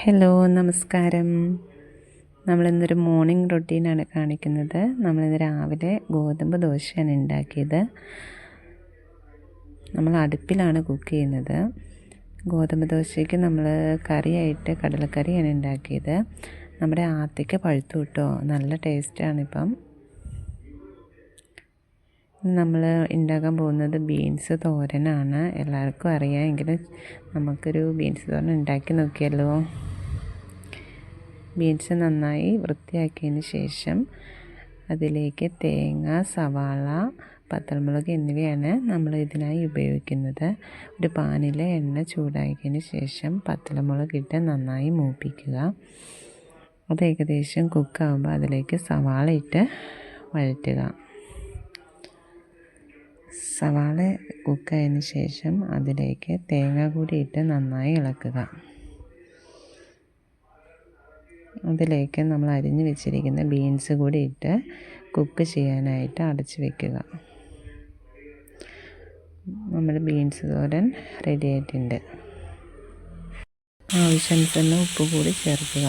Hello നമസ്കാരം. നമ്മളിന്നൊരു morning റൊട്ടീനാണ് കാണിക്കുന്നത്. നമ്മളിന്ന് രാവിലെ ഗോതമ്പ് ദോശയാണ് ഉണ്ടാക്കിയത്. നമ്മൾ അടുപ്പിലാണ് കുക്ക് ചെയ്യുന്നത്. ഗോതമ്പ് ദോശയ്ക്ക് നമ്മൾ കറിയായിട്ട് കടലക്കറിയാണ് ഉണ്ടാക്കിയത്. നമ്മുടെ ആത്തയ്ക്ക് പഴുത്തു കിട്ടോ? നല്ല ടേസ്റ്റാണിപ്പം നമ്മൾ ഉണ്ടാക്കാൻ പോകുന്നത് ബീൻസ് തോരനാണ്. എല്ലാവർക്കും അറിയാമെങ്കിലും നമുക്കൊരു ബീൻസ് തോരൻ ഉണ്ടാക്കി നോക്കിയല്ലോ. ബീൻസ് നന്നായി വൃത്തിയാക്കിയതിന് ശേഷം അതിലേക്ക് തേങ്ങ സവാള പത്തൽമുളക് എന്നിവയാണ് നമ്മൾ ഇതിനായി ഉപയോഗിക്കുന്നത്. ഒരു പാനിൽ എണ്ണ ചൂടാക്കിയതിന് ശേഷം പത്തലമുളക് ഇട്ട് നന്നായി മൂപ്പിക്കുക. അത് ഏകദേശം കുക്കാകുമ്പോൾ അതിലേക്ക് സവാള ഇട്ട് വഴറ്റുക. സവാള കുക്കായതിന് ശേഷം അതിലേക്ക് തേങ്ങ കൂടി ഇട്ട് നന്നായി ഇളക്കുക. അതിലേക്ക് നമ്മൾ അരിഞ്ഞു വെച്ചിരിക്കുന്ന ബീൻസ് കൂടി ഇട്ട് കുക്ക് ചെയ്യാനായിട്ട് അടച്ച് വെക്കുക. നമ്മുടെ ബീൻസ് തോരൻ റെഡി ആയിട്ടുണ്ട്. ആവശ്യാനുസരണം ഉപ്പ് കൂടി ചേർക്കുക.